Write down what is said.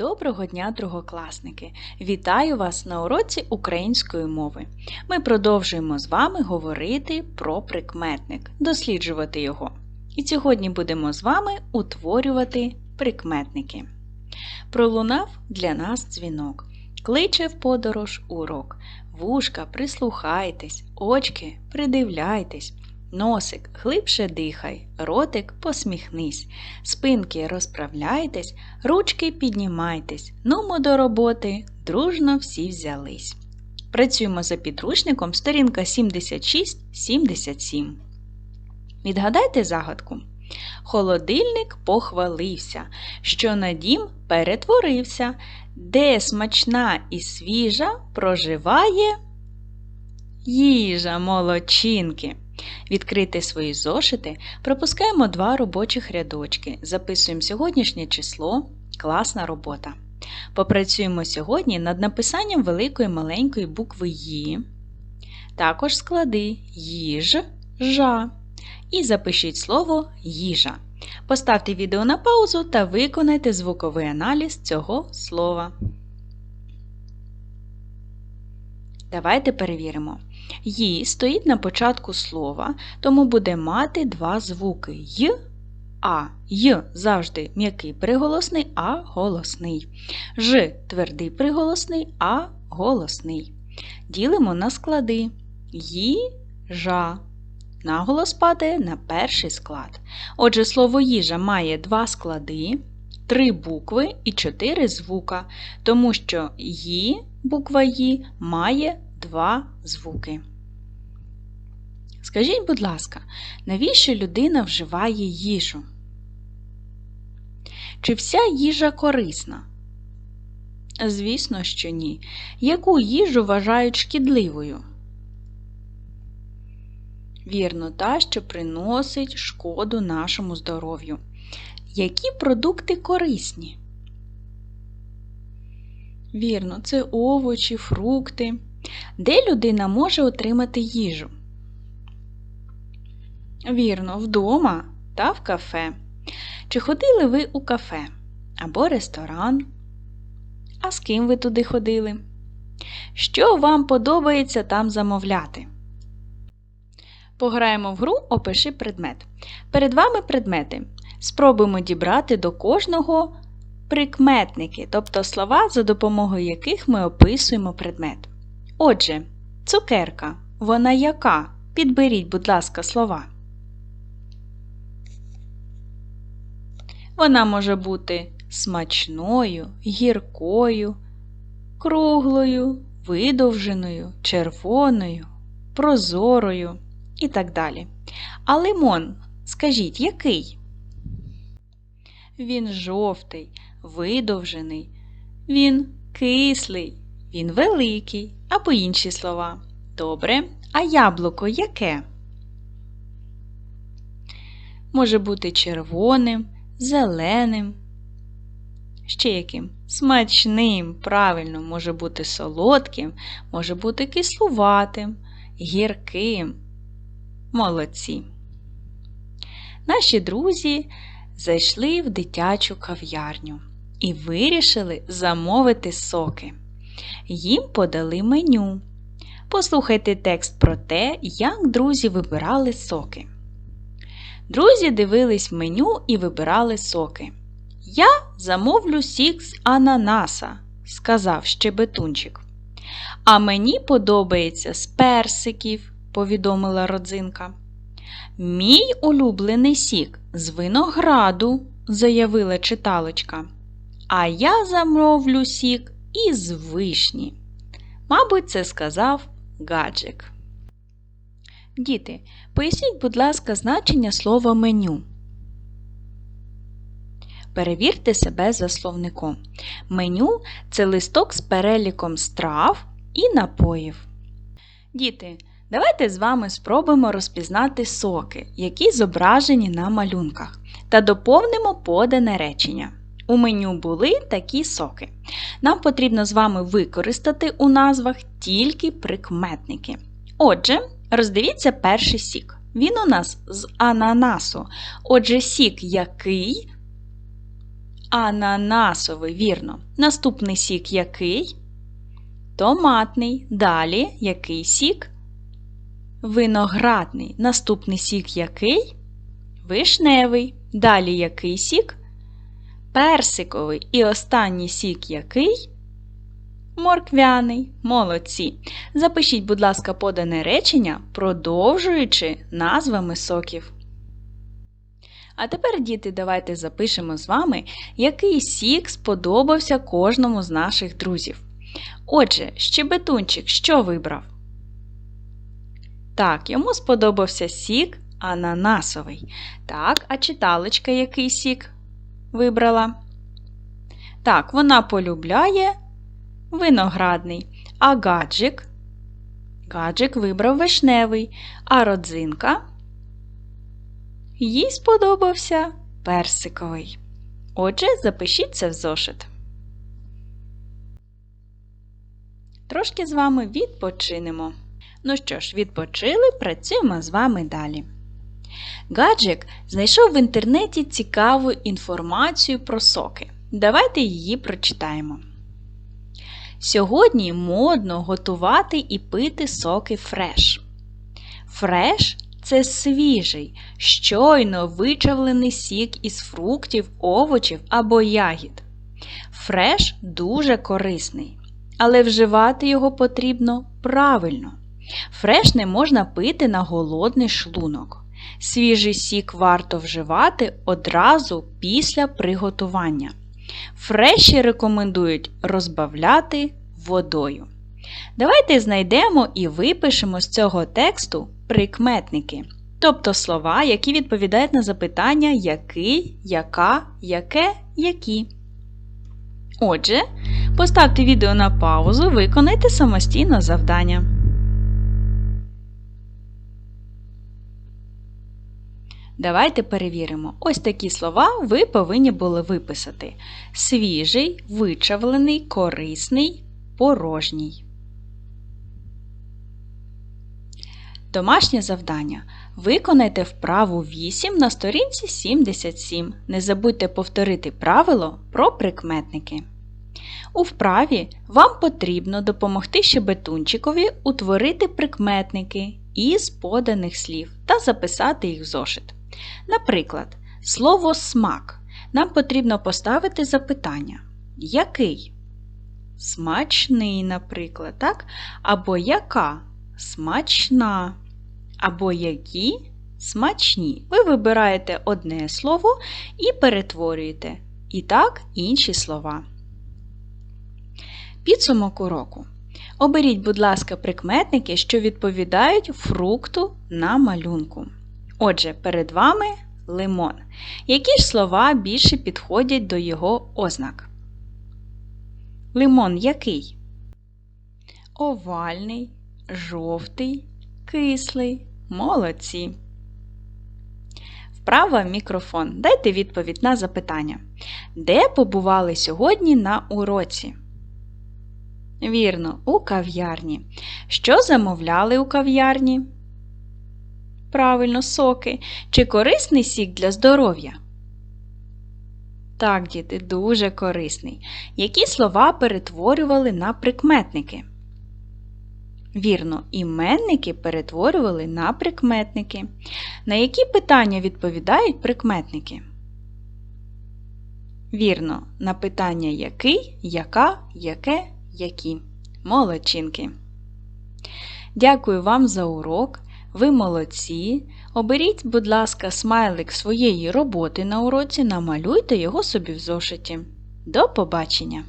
Доброго дня, другокласники! Вітаю вас на уроці української мови. Ми продовжуємо з вами говорити про прикметник, досліджувати його. І сьогодні будемо з вами утворювати прикметники. Пролунав для нас дзвінок. Кличе в подорож урок. Вушка, прислухайтесь, очки, придивляйтесь. Носик, глибше дихай, ротик посміхнись, спинки розправляйтесь, ручки піднімайтесь, нумо до роботи, дружно всі взялись. Працюємо за підручником сторінка 76-77. Відгадайте загадку. Холодильник похвалився, що на дім перетворився, де смачна і свіжа проживає їжа молодчинки. Відкрити свої зошити, пропускаємо два робочих рядочки, записуємо сьогоднішнє число, класна робота. Попрацюємо сьогодні над написанням великої маленької букви «Ї», також склади їж, жа. І запишіть слово їжа. Поставте відео на паузу та виконайте звуковий аналіз цього слова. Давайте перевіримо. Ї стоїть на початку слова, тому буде мати два звуки й, а. Й завжди м'який приголосний, а голосний. Ж твердий приголосний, а голосний. Ділимо на склади. Їжа. Наголос падає на перший склад. Отже, слово їжа має два склади, три букви і чотири звука, тому що «ї» буква «ї» має два звуки. Скажіть, будь ласка, навіщо людина вживає їжу? Чи вся їжа корисна? Звісно, що ні. Яку їжу вважають шкідливою? Вірно, та, що приносить шкоду нашому здоров'ю. Які продукти корисні? Вірно, це овочі, фрукти. Де людина може отримати їжу? Вірно, вдома та в кафе. Чи ходили ви у кафе або ресторан? А з ким ви туди ходили? Що вам подобається там замовляти? Пограємо в гру Опиши предмет. Перед вами предмети. Спробуємо дібрати до кожного прикметники, тобто слова, за допомогою яких ми описуємо предмет. Отже, цукерка. Вона яка? Підберіть, будь ласка, слова. Вона може бути смачною, гіркою, круглою, видовженою, червоною, прозорою і так далі. А лимон, скажіть, який? Він жовтий, видовжений, він кислий, він великий або інші слова. Добре. А яблуко яке? Може бути червоним, зеленим. Ще яким? Смачним, правильно, може бути солодким, може бути кислуватим, гірким. Молодці. Наші друзі зайшли в дитячу кав'ярню і вирішили замовити соки. Їм подали меню. Послухайте текст про те, як друзі вибирали соки. Друзі дивились меню і вибирали соки. Я замовлю сік з ананаса, сказав щебетунчик. А мені подобається з персиків, повідомила родзинка. Мій улюблений сік з винограду, заявила читалочка. А я замовлю сік із вишні. Мабуть, це сказав гаджик. Діти, поясніть, будь ласка, значення слова меню. Перевірте себе за словником. Меню це листок з переліком страв і напоїв. Діти, давайте з вами спробуємо розпізнати соки, які зображені на малюнках, та доповнимо подане речення. У меню були такі соки. Нам потрібно з вами використати у назвах тільки прикметники. Отже, роздивіться перший сік. Він у нас з ананасу. Отже, сік який Ананасовий, вірно. Наступний сік який? Томатний. Далі який сік? Виноградний. Наступний сік який? Вишневий. Далі який сік? Персиковий. І останній сік який? Морквяний. Молодці. Запишіть, будь ласка, подане речення, продовжуючи назвами соків. А тепер, діти, давайте запишемо з вами, який сік сподобався кожному з наших друзів. Отже, щебетунчик що вибрав? Так, йому сподобався сік ананасовий. Так, а читалочка який сік вибрала? Так, вона полюбляє виноградний. А гаджик? Гаджик вибрав вишневий, а родзинка їй сподобався персиковий. Отже, запишіть це в зошит. Трошки з вами відпочинемо. Ну що ж, відпочили, працюємо з вами далі. Гаджик знайшов в інтернеті цікаву інформацію про соки. Давайте її прочитаємо. Сьогодні модно готувати і пити соки фреш. Фреш це свіжий, щойно вичавлений сік із фруктів, овочів або ягід. Фреш дуже корисний, але вживати його потрібно правильно. Фреш не можна пити на голодний шлунок. Свіжий сік варто вживати одразу після приготування. Фреші рекомендують розбавляти водою. Давайте знайдемо і випишемо з цього тексту прикметники, тобто слова, які відповідають на запитання який, яка, яке, які. Отже, поставте відео на паузу, виконайте самостійно завдання. Давайте перевіримо. Ось такі слова ви повинні були виписати: свіжий, вичавлений, корисний, порожній. Домашнє завдання. Виконайте вправу 8 на сторінці 77. Не забудьте повторити правило про прикметники. У вправі вам потрібно допомогти щебетунчикові утворити прикметники із поданих слів та записати їх в зошит. Наприклад, слово смак нам потрібно поставити запитання. Який? Смачний, наприклад, так? або яка? Смачна. Або які смачні. Ви вибираєте одне слово і перетворюєте. І так інші слова. Підсумок уроку. Оберіть, будь ласка, прикметники, що відповідають фрукту на малюнку. Отже, перед вами лимон. Які ж слова більше підходять до його ознак? Лимон який? Овальний, жовтий, кислий. Молодці. Вправа мікрофон. Дайте відповідь на запитання. Де побували сьогодні на уроці? Вірно, у кав'ярні. Що замовляли у кав'ярні? Правильно, соки. Чи корисний сік для здоров'я? Так, діти, дуже корисний. Які слова перетворювали на прикметники? Вірно, іменники перетворювали на прикметники. На які питання відповідають прикметники? Вірно, на питання який, яка, яке, які. Молодчинки. Дякую вам за урок. Ви молодці. Оберіть, будь ласка, смайлик своєї роботи на уроці, намалюйте його собі в зошиті. До побачення!